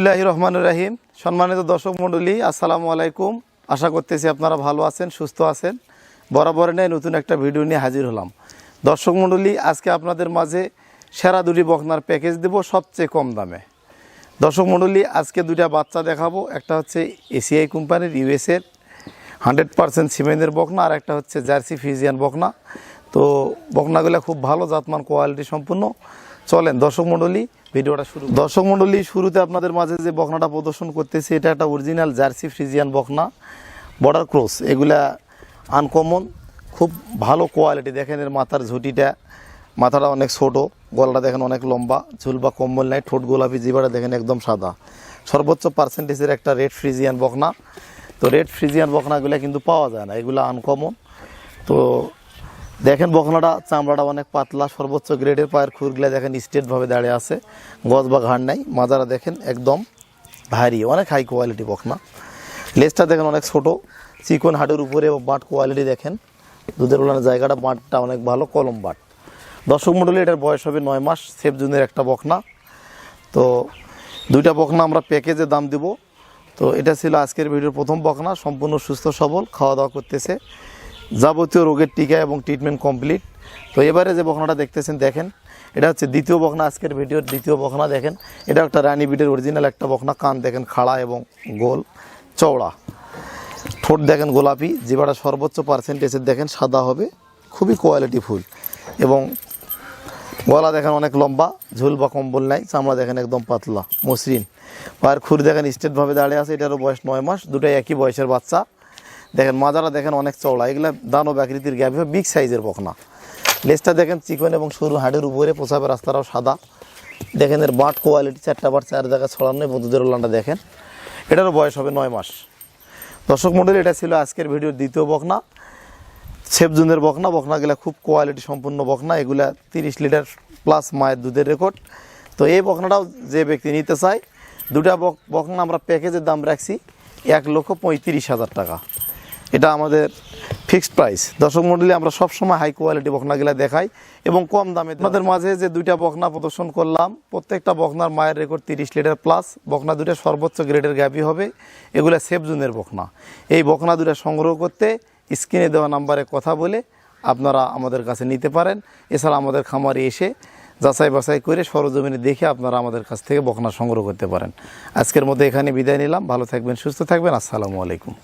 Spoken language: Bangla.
বিসমিল্লাহির রহমান রাহিম। সম্মানিত দর্শক মণ্ডলী, আসসালামু আলাইকুম। আশা করতেছি আপনারা ভালো আছেন, সুস্থ আছেন। বরাবর নেই নতুন একটা ভিডিও নিয়ে হাজির হলাম। দর্শক মণ্ডলী, আজকে আপনাদের মাঝে সেরা দুটি বকনার প্যাকেজ দেব সবচেয়ে কম দামে। দর্শক মণ্ডলী, আজকে দুটা বাচ্চা দেখাবো। একটা হচ্ছে এসিআই কোম্পানির ইউএসের হান্ড্রেড পার্সেন্ট সিমেন্টের বকনা, আর একটা হচ্ছে জার্সি ফিজিয়ান বকনা। তো বকনাগুলো খুব ভালো, জাতমান, কোয়ালিটি সম্পূর্ণ। চলেন, দর্শক মণ্ডলী, ভিডিওটা শুরু দর্শক মণ্ডলী, শুরুতে আপনাদের মাঝে যে বকনাটা প্রদর্শন করতেছি, এটা একটা অরিজিনাল জার্সি ফ্রিজিয়ান বকনা বর্ডার ক্রস এগুলা আনকমন খুব ভালো কোয়ালিটি দেখেন এর মাথার ঝুঁটিটা, মাথাটা অনেক ছোট, গলাটা দেখেন অনেক লম্বা, ঝুল বা কম্বল নাই, ঠোঁট গোলাপি জিবাটা দেখেন একদম সাদা। সর্বোচ্চ পার্সেন্টেজের একটা রেড ফ্রিজিয়ান বকনা তো রেড ফ্রিজিয়ান বকনাগুলো কিন্তু পাওয়া যায় না, এগুলো আনকমন তো দেখেন বকনাটা চামড়াটা অনেক পাতলা, সর্বোচ্চ গ্রেডের পায়ের খুরগুলা দেখেন স্ট্রেটভাবে দাঁড়িয়ে আছে। গজ বা ঘাড় নাই, মাজারা দেখেন একদম ভারী, অনেক হাই কোয়ালিটি বকনা লেজটা দেখেন অনেক ছোট, চিকন হাটের উপরে বাট কোয়ালিটি দেখেন। দুধের উলানের জায়গাটা বাঁটটা অনেক ভালো, কলম বাট। দর্শক মণ্ডলী, এটার বয়স হবে নয় মাস, সেফ জুনের একটা বকনা তো দুইটা বকনা আমরা প্যাকেজে দাম দিব। তো এটা ছিল আজকের ভিডিওর প্রথম বখনা, সম্পূর্ণ সুস্থ সবল, খাওয়া দাওয়া করতেছে। যাবতীয় রোগের টিকা এবং ট্রিটমেন্ট কমপ্লিট তো এবারে যে বকনাটা দেখতেছেন, দেখেন, এটা হচ্ছে দ্বিতীয় বকনা, আজকের ভিডিওর দ্বিতীয় বকনা, দেখেন, এটা একটা রানী বিটের অরিজিনাল একটা বকনা, কান দেখেন, খাড়া এবং গোল, চওড়া। ঠোঁট দেখেন, গোলাপি জিবাটা সর্বোচ্চ পার্সেন্টেজের দেখেন, সাদা হবে, খুবই কোয়ালিটি ফুল। এবং গলা দেখেন অনেক লম্বা, ঝুল বা কম্বল নাই, চামড়া দেখেন একদম পাতলা, মসৃণ। পায়ের খুর দেখেন স্টেটভাবে দাঁড়িয়ে আছে, এটারও বয়স নয় মাস, দুটাই একই বয়সের বাচ্চা। দেখেন, মাজারা দেখেন অনেক চওড়া। এগুলো দানব আকৃতির গ্যাপ বিগ সাইজের বকনা। লেজটা দেখেন চিকন এবং সরু হাড়ের উপরে পোষাবে রাস্তাটাও সাদা। দেখেন এর বাট কোয়ালিটি চারটা বাট চার জায়গায় ছড়ানো বন্ধুদের ওলানটা দেখেন। এটারও বয়স হবে নয় মাস। দর্শক মন্ডলী, এটা ছিল আজকের ভিডিওর দ্বিতীয় বকনা। সেফ জুনের বকনা, বকনাগুলা খুব কোয়ালিটি সম্পূর্ণ বকনা। এগুলা তিরিশ লিটার প্লাস মায়ের দুধের রেকর্ড তো এই বকনাটাও যে ব্যক্তি নিতে চায়, দুটা বক- বকনা আমরা প্যাকেজের দাম রাখছি এক লক্ষ পঁয়ত্রিশ হাজার টাকা। এটা আমাদের ফিক্সড প্রাইস দর্শক মন্ডলী, আমরা সবসময় হাই কোয়ালিটি বকনাগুলা দেখাই এবং কম দামে আমাদের মাঝে যে দুইটা বকনা প্রদর্শন করলাম, প্রত্যেকটা বকনার মায়ের রেকর্ড তিরিশ লিটার প্লাস বকনা দুটা সর্বোচ্চ গ্রেডের গ্যাপি হবে। এগুলা সেফ জুনের বকনা। এই বকনা দুটা সংগ্রহ করতে স্ক্রিনে দেওয়া নাম্বারে কথা বলে আপনারা আমাদের কাছে নিতে পারেন। এছাড়া আমাদের খামারে এসে যাচাই বাছাই করে সরজমিনে দেখে আপনারা আমাদের কাছ থেকে বকনা সংগ্রহ করতে পারেন। আজকের মধ্যে এখানে বিদায় নিলাম। ভালো থাকবেন, সুস্থ থাকবেন। আসসালামু আলাইকুম।